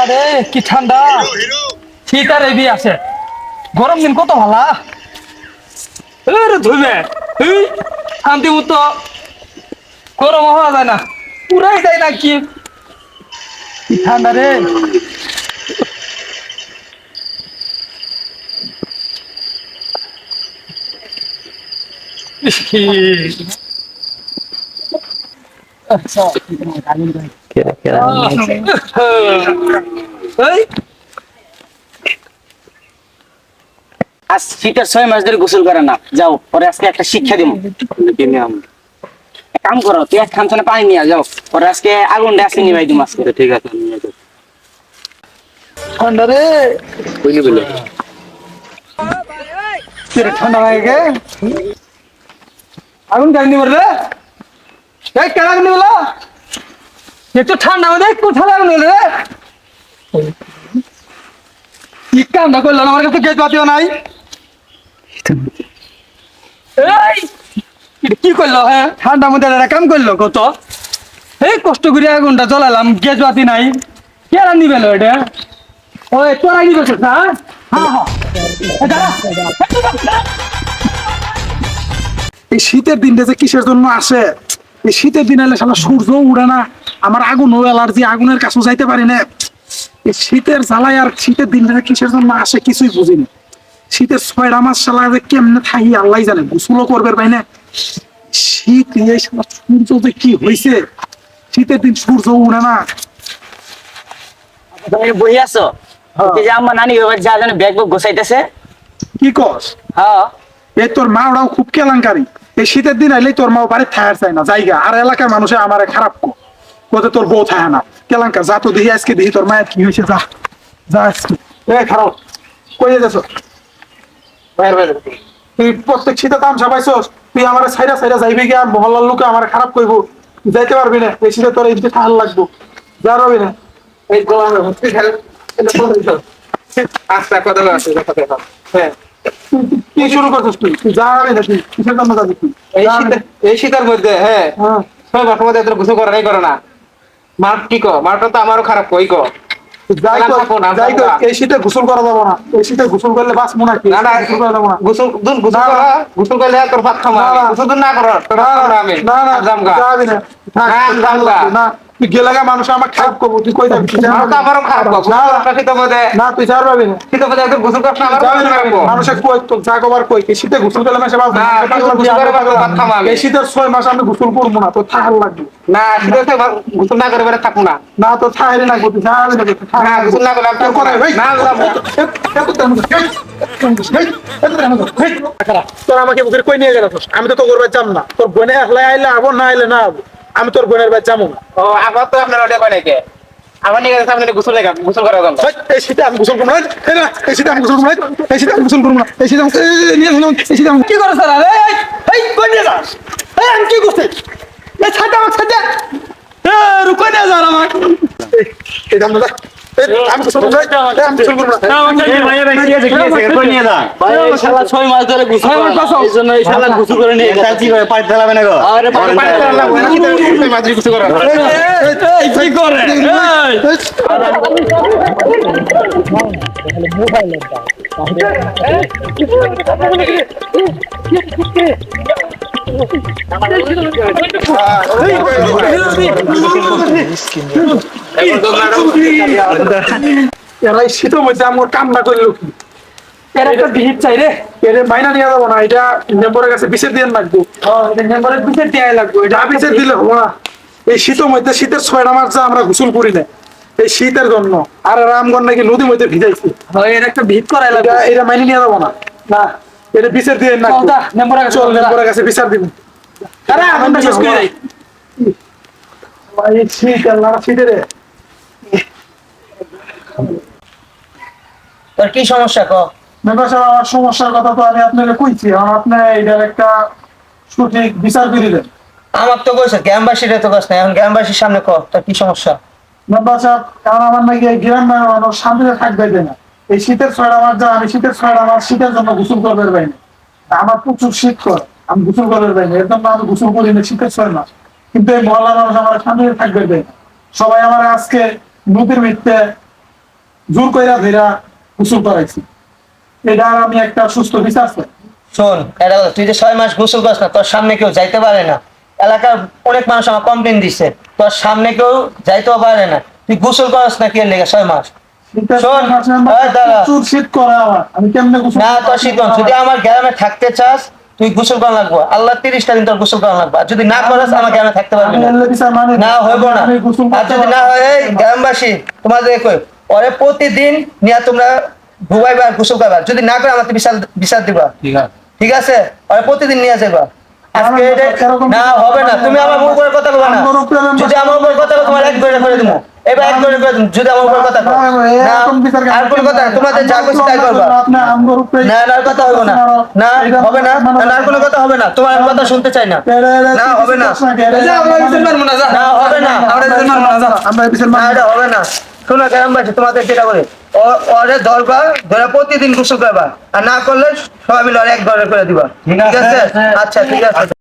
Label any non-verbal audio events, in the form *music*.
আরে কি ঠান্ডা। শীত আর আছে। গরম দিন কত ভালা? ধুইবে। শান্তি গরম হওয়া যায় না। পুরাই যায় না কি? ঠান্ডা রে। ইস, আচ্ছা *laughs* এই। আজ শীতের ছয় মাস ধরে গোসল করে না। যাও পরে আজকে একটা শিক্ষা দিব কাম করো তুই এক খামছানে পানি নিয়ে যাও। পরে আজকে আগুন ডে আসে নিবাই দিম আজকে। ঠিক আছে ঠান্ডা রে। বুঝলি তেরে ঠান্ডা লাগে গে আগুন কাহিনী বললে এই কেন আগুন একটু ঠান্ডা আগুন বললে কি আমার কাছে পাতিও নাই। এই কি করল হ্যাঁ? ঠান্ডার মধ্যে একটা কাম করল কত? এই কষ্ট করে আগুনটা জ্বলালাম নাই। নিবে এটা? না হ্যাঁ? হ্যাঁ এই শীতের দিনটা যে কিসের জন্য আসে? এই শীতের দিন এলে সালা সূর্য উড়ে না। আমার আগুন ও অ্যালার্জি আগুনের কাছেও যাইতে পারি না। শীতের জ্বালায় আর শীতের দিনটা কিসের জন্য আসে কিছুই বুঝিনি শীতের ছয়টা মাস সালা যে কেমনে থাকি আল্লাহ জানে গোসলও করবে পাই না। শীত এই সূর্য যে কি হয়েছে শীতের দিন সূর্য উড়ে না। তুমি বই আছো? যে আমার নানি বাবার যা জানে ব্যাগ ব্যাগ গোছাইতেছে। কি কস? হ্যাঁ। এই তোর মা ওরাও খুব কেলাঙ্কারি। এই শীতের দিন আইলেই তোর মা বাড়ি থাকার চায় না জায়গা। আর এলাকার মানুষে আমারে খারাপ কো কোথায় তোর বউ থাকে না কেলাঙ্কার যা তো দেখি আজকে দেখি তোর মায়ের কি হয়েছে যা যা আজকে এ খারাপ কই যাচ্ছ বাইরে তুই প্রত্যেক শীতে তামসা পাইছস তুই আমার সাইডা সাইডা যাইবি গিয়া মহল্লার লোকে আমার খারাপ কইবো। যাইতে পারবি না। এই শীতে তোর এই দিকে থাকার লাগবো। যা রবি না। এই গোলাম তুই খেল আচ্ছা কথা আছে কথা হ্যাঁ। কি শুরু করছিস তুই? তুই যা রবি না তুই কিসের জন্য যাবি তুই? এই শীতে এই শীতের মধ্যে হ্যাঁ। হ্যাঁ। ছয় মাসের মধ্যে এত গোসল করে নাই করে না। মাঠ কি কো মাঠটা তো আমারও খারাপ কই কো যাই কো যাই কো। এই শীতে গোসল করা যাব না এই শীতে গোসল করলে বাস মনে কি? না না গোসল করা যাব না। গোসল দুন গোসল করা। গোসল করলে তোর ভাত খামা। গোসল না কর তোর না আমি। না না জামগা না না, তোর না। লাগবে না তুই গেলে গা মানুষ আমার খারাপ করব তুই কই যাবি? খারাপ না, তুই পাবি না। একদম গোসল করছ যাবি মানুষের কই তোর যা কবার কই শীতে গোসল করলে মাসে বাস তো। এই শীতের ছয় মাস আমি গোসল করব না থাকার লাগবে। না গোসল না করে বেড়ে থাকব না। না তোর থাকারই না তুই যাবি না তুই থাক। না, গোসল না করলে আমি তোর করে, না। না, তোর আমাকে বুকের কই নিয়ে গেছিস আমি তো তোর বাড়ি যাম না। তোর বোনে একলাই আইলে আবো না আইলে না আবো। আমি তোর বোনের বাড়ি যাব না ও আমার তো আপনার ওটা কয় নাকি আমার নিয়ে গেছে আপনার গোসল লাগা গোসল করা জন্য এই শীতে আমি গোসল করব না এই না, এই শীতে আমি গোসল করব না এই শীতে আমি গোসল করব না এই শীতে আমি নিয়ে এই শীতে আমি কি করছ স্যার আরে এই কই নিয়ে যাস এই আমি কি করছি এই ছাতা আমার ছাতা এ রুকো না যান আমার এই, এই দাম দাদা আমি করব না এই, আমি গোসল করব না ভাই শালা ছয় মাস ধরে গোসল করে এই জন্য এই শালা গোসল করে নিয়ে গেছে আরে বাবা, পানি তো আল্লাহ বলে, মাঝে গোসল করা এই কি করে এই এরা শীতের মধ্যে আমার কাম না করল কি? এর একটা বিহিত চাই রে। এটা মাইনা নিয়ে যাব না এটা মেম্বরের কাছে বিশেষ দিয়ে রাখব মেম্বারের পিছে দেয়াই লাগবে যা বিশেষ দিলে হব না। এই শীতের মধ্যে শীতের ছয়টা মাস যা আমরা গোসল করি না এই শীতের জন্য। আর রামগঞ্জ নাকি নদীর মধ্যে ভিজাইছি। এর একটা লাগবে। এটা এটা মাইনে নিয়ে যাব না। না এটা বিচার দিয়ে না। মেম্বারের কাছে চল। মেম্বরের কাছে বিচার দিব। আরে আমরা শেষ করে যাই। এই শীত আল্লাহ শীতে তোর কি সমস্যা ক? মেম্বার সাহেব আমার সমস্যার কথা তো আমি আপনাকে কইছি আর আপনি এটার একটা সঠিক বিচার করে দেন আমার তো কইছে গ্রামবাসীরা তো না এখন গ্রামবাসীর সামনে ক তোর কি সমস্যা? মেম্বার সাহেব কারণ আমার নাকি এই গ্রামের মানুষ শান্তিতে থাকবে না। এই শীতের ছয়টা মাস যা আমি শীতের ছয়টা মাস শীতের জন্য গোসল করবার পাইনি আমার প্রচুর শীত করে আমি গোসল করবার পাইনি এর জন্য আমি গোসল করি না শীতের ছয় মাস। কিন্তু এই মহল্লার মানুষ আমার শান্তিতে থাকবে না। সবাই আমার আজকে নদীর মধ্যে জোর কইরা ধইরা গোসল করাইছি। এটা আমি একটা সুস্থ বিচার চাই। শোন এটা তুই যে ছয় মাস গোসল না তোর সামনে কেউ যাইতে পারে না। এলাকার অনেক মানুষ আমার কমপ্লেন দিচ্ছে তোর সামনে কেউ যাইতেও পারে না। তুই গোসল করিস না কি লেগে ছয় মাস? না তোর যদি আমার গ্রামে থাকতে চাস তুই গোসল করা লাগবো। আল্লাহ তিরিশটা দিন তোর গোসল করা লাগবে। যদি না করাস আমার গ্রামে থাকতে পারবি না। হইব না। আর যদি না। হয় এই গ্রামবাসী তোমাদের কই? ওরে প্রতিদিন নিয়ে তোমরা ডুবাইবা আর গোসল করবা। যদি না করে আমাকে বিশাল বিচার দিবা। ঠিক আছে। ঠিক আছে? ওরে প্রতিদিন নিয়ে যাবা আজকে না হবে না। তুমি আমার মুখ করে কথা বলবা না। যদি আমার উপর কথা তোমার এক করে করে দিবো এবার এক করে করে যদি আমার উপর কথা না, না বিচার আর কোন কথা তোমাদের যা খুশি তাই করবা। না না কথা হবে না। না হবে না। না আর কোনো কথা হবে না। তোমার কথা শুনতে চাই না। না, হবে না। যা, আমরা বিচার মানবো না, যা। না হবে না। আমরা বিচার মানবো যা। আমরা বিচার না মানবো হবে না। শোনো গ্রামবাসী তোমাদের যেটা বলে ওরে ধরবা ধরে প্রতিদিন গোসল করবা আর না করলে সবাই মিলে অনেক এক ঘরে করে দিবা। ঠিক। আছে? আচ্ছা ঠিক আছে।